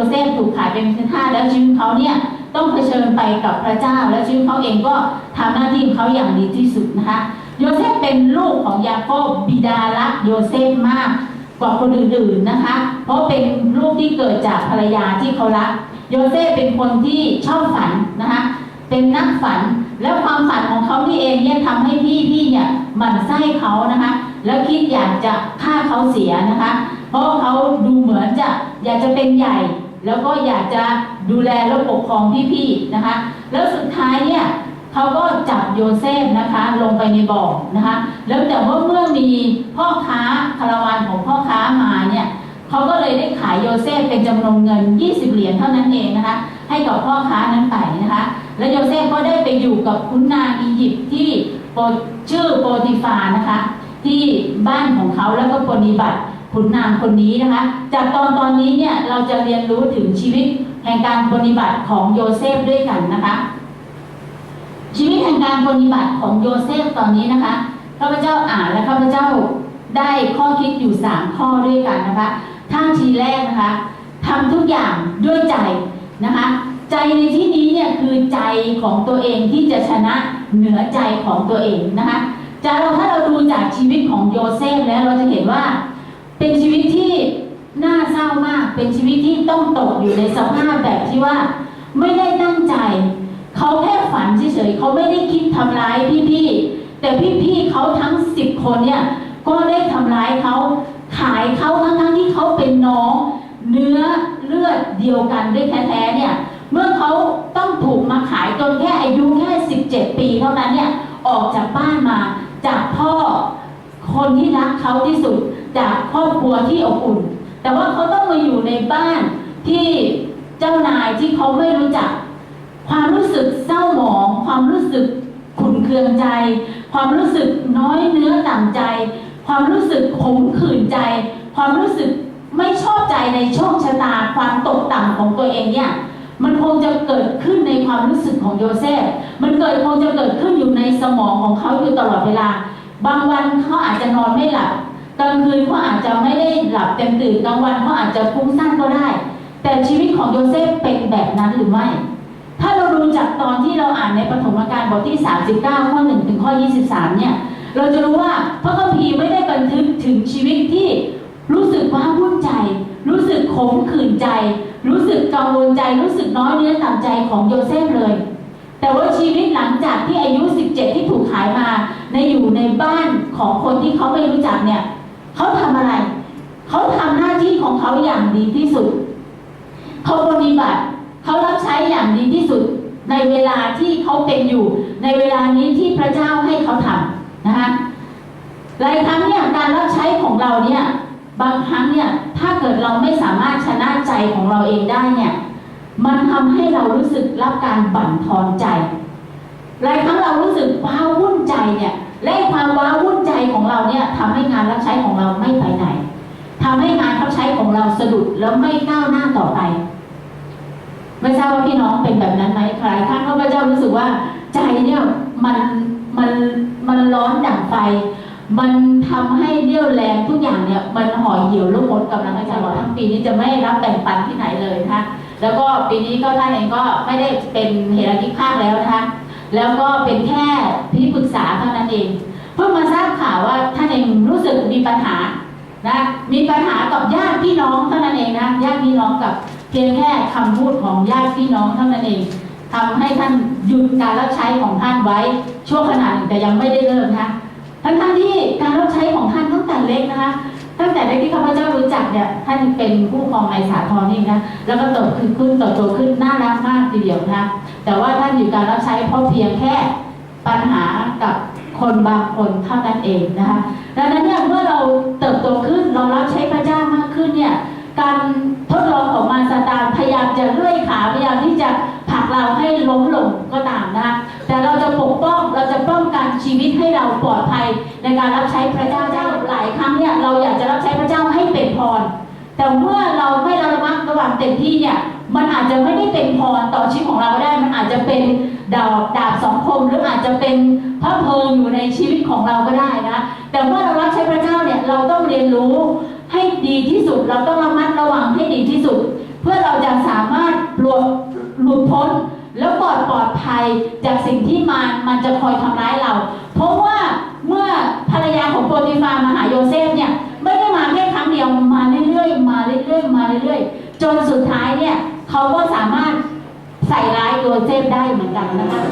เมื่อโยเซฟถูกขายเป็นทาสแล้วชีวิตเขาเนี่ยต้องเผชิญไปกับพระเจ้า และชีวิตเขาเองก็ทำหน้าที่ของเขาอย่างดีที่สุดนะคะ โยเซฟเป็นลูกของยาโคบบิดารักโยเซฟมากกว่าคนอื่นๆนะคะ เพราะเป็นลูกที่เกิดจากภรรยาที่เขารัก โยเซฟเป็นคนที่ชอบฝันนะคะ เป็นนักฝัน แล้วความฝันของเขานี่เองเนี่ยทำให้พี่พี่เนี่ยหมั่นไส้เขานะคะ แล้วคิดอยากจะฆ่าเขาเสียนะคะ เพราะเขาดูเหมือนจะอยากจะเป็นใหญ่ แล้วก็อยากจะดูแลและปกครองพี่ๆนะคะ แล้วสุดท้ายเนี่ยเขาก็จับโยเซฟนะคะ ลงไปในบ่อนะคะ แล้วแต่ว่าเมื่อมีพ่อค้าคาราวานของพ่อค้ามาเนี่ยเขาก็เลยได้ขายโยเซฟเป็นจำนวนเงิน 20 เหรียญเท่านั้นเองนะคะ ให้กับพ่อค้านั้นไปนะคะ และโยเซฟก็ได้ไปอยู่กับคุณนางอียิปต์ที่ชื่อโปรติฟานะคะ ที่บ้านของเขาแล้วก็ปฏิบัติ ขุนนางคนนี้นะคะ จากตอนตอนนี้เนี่ยเราจะเรียนรู้ถึงชีวิตแห่งการปฏิบัติของโยเซฟด้วยกันนะคะ ชีวิตแห่งการปฏิบัติของโยเซฟตอนนี้นะคะข้าพเจ้าอ่านและข้าพเจ้าได้ข้อคิดอยู่สามข้อด้วยกันนะคะท่าทีแรกนะคะทำทุกอย่างด้วยใจนะคะ ใจในที่นี้เนี่ยคือใจของตัวเองที่จะชนะเหนือใจของตัวเองนะคะจะเราถ้าเราดูจากชีวิตของโยเซฟแล้วเราจะเห็นว่า เป็นชีวิตที่น่าเศร้ามาก เป็นชีวิตที่ต้องตกอยู่ในสภาพแบบที่ว่า ไม่ได้ตั้งใจ เขาแค่ฝันเฉยๆเขาไม่ได้คิดทำร้ายพี่ๆแต่พี่ๆเขาทั้งสิบคนเนี่ยก็ได้ทำร้ายเขาขายเขาทั้งๆที่เขาเป็นน้อง เนื้อเลือดเดียวกันด้วยแท้ๆเนี่ยเมื่อเขาต้องถูกมาขายจนแค่อายุแค่ 17 ปีเท่านั้นเนี่ยออกจากบ้านมาจากพ่อคนที่รักเขาที่สุด จากครอบครัวที่อบอุ่น แต่ว่าเขาต้องมาอยู่ในบ้านที่เจ้านายที่เขาไม่รู้จัก ความรู้สึกเศร้าหมอง ความรู้สึกขุ่นเคืองใจ ความรู้สึกน้อยเนื้อต่ำใจ ความรู้สึกขมขื่นใจ ความรู้สึกไม่ชอบใจในโชคชะตาความตกต่ำของตัวเองเนี่ยมันคงจะเกิดขึ้นในความรู้สึกของโยเซฟ มันเกิดคงจะเกิดขึ้นอยู่ในสมองของเขาอยู่ตลอดเวลา บางวันเขาอาจจะนอนไม่หลับ กลางคืนเขาอาจจะไม่ได้หลับเต็มตื่นกลางวันเขาอาจจะฟุ้งซ่านก็ได้ แต่ชีวิตของโยเซฟเป็นแบบนั้นหรือไม่ ถ้าเราดูจากตอนที่เราอ่านในปฐมกาลบทที่ 39 ข้อ 1 ถึงข้อ 23 เนี่ย เราจะรู้ว่าพระคัมภีร์ไม่ได้บันทึกถึงชีวิตที่รู้สึกว้าวุ่นใจ รู้สึกขมขื่นใจ รู้สึกกังวลใจ รู้สึกน้อยเนื้อต่ำใจของโยเซฟเลย แต่ว่าชีวิตหลังจากที่อายุ 17 ที่ถูกขายมา ในอยู่ในบ้านของคนที่เขาไม่รู้จักเนี่ย เขาทำอะไร เขาทำหน้าที่ของเขาอย่างดีที่สุด เขาปฏิบัติ เขารับใช้อย่างดีที่สุด ในเวลาที่เขาเป็นอยู่ ในเวลานี้ที่พระเจ้าให้เขาทำนะคะหลายครั้งเนี่ยการรับใช้ของเราเนี่ยบางครั้งเนี่ยถ้าเกิดเราไม่สามารถชนะใจของเราเองได้เนี่ยมันทำให้เรารู้สึกรับการบั่นทอนใจ หลายครั้งเรารู้ สึกว้าวุ่นใจเนี่ยและความว้าวุ่นใจของเราเนี่ยทำให้งานรับใช้ของเราไม่ไปไหนทำให้งานรับใช้ของเราสะดุดแล้วไม่ก้าวหน้าต่อไปไม่ทราบว่าพี่น้องเป็นแบบนั้นไหมหลายครั้งข้าพเจ้ารู้สึกว่าใจเนี่ยมันมันมันร้อนดั่งไฟ มันทำให้เรี่ยวแรงทุกอย่างเนี่ยมันห่อเหี่ยวลูกมดกำลังใจบอกทั้งปีนี้จะไม่รับแบ่งปันที่ไหนเลยนะคะแล้วก็ปีนี้ก็ท่านเองก็ไม่ได้เป็นเฮรักิภาคแล้วนะคะ แล้วก็เป็นแค่ที่ปรึกษาเท่านั้นเอง เพิ่งมาทราบข่าวว่าท่านเองรู้สึกมีปัญหานะมีปัญหากับญาติพี่น้องเท่านั้นเองนะญาติพี่น้องกับเพียงแค่คำพูดของญาติพี่น้องเท่านั้นเองทำให้ท่านหยุดการรับใช้ของท่านไว้ช่วงขณะหนึ่งแต่ยังไม่ได้เริ่มนะทั้งทั้งๆที่การรับใช้ของท่านตั้งแต่เล็กนะคะ ตั้งแต่เล็กที่ข้าพเจ้ารู้จักเนี่ยท่านเป็นผู้ครองในสาทรนี่นะแล้วก็โตขึ้นขึ้นโตโตขึ้นน่ารักมากทีเดียวนะคะแต่ว่าท่านอยู่การรับใช้เพราะเพียงแค่ปัญหากับคนบางคนเท่านั้นเองนะคะดังนั้นเนี่ยเมื่อเราเติบโตขึ้นเรารับใช้พระเจ้ามากขึ้นเนี่ยการทดลองของมารซาตานพยายามจะเลื่อยขาพยายามที่จะผลักเราให้ล้มลงก็ตามนะคะแต่เราจะปกป้องเราจะป้องกันชีวิตให้เราปลอดภัยในการรับใช้พระเจ้าเจ้ายครั้งเนี่ยเราอยากจะรับใช้พระเจ้าให้เป็นพร แต่เมื่อเราไม่ระมัดระวังเต็มที่เนี่ยมันอาจจะไม่ได้เป็นพรต่อชีวิตของเราได้ มันอาจจะเป็นดาบดาบสองคมหรืออาจจะเป็นพระเพลิงอยู่ในชีวิตของเราก็ได้นะ แต่เมื่อเรารับใช้พระเจ้าเนี่ยเราต้องเรียนรู้ให้ดีที่สุด เราต้องระมัดระวังให้ดีที่สุด เพื่อเราจะสามารถหลุดหลุดพ้นแล้วปลอดปลอดภัยจากสิ่งที่มันมันจะคอยทำร้ายเรา เพราะว่า เมื่อภรรยาของโปรตีฟามาหาโยเซฟเนี่ยไม่ได้มาแค่ครั้งเดียวมาเรื่อยๆมาเรื่อยๆมาเรื่อยๆจนสุดท้ายเนี่ยเขาก็สามารถใส่ร้ายโยเซฟได้เหมือนกันนะคะ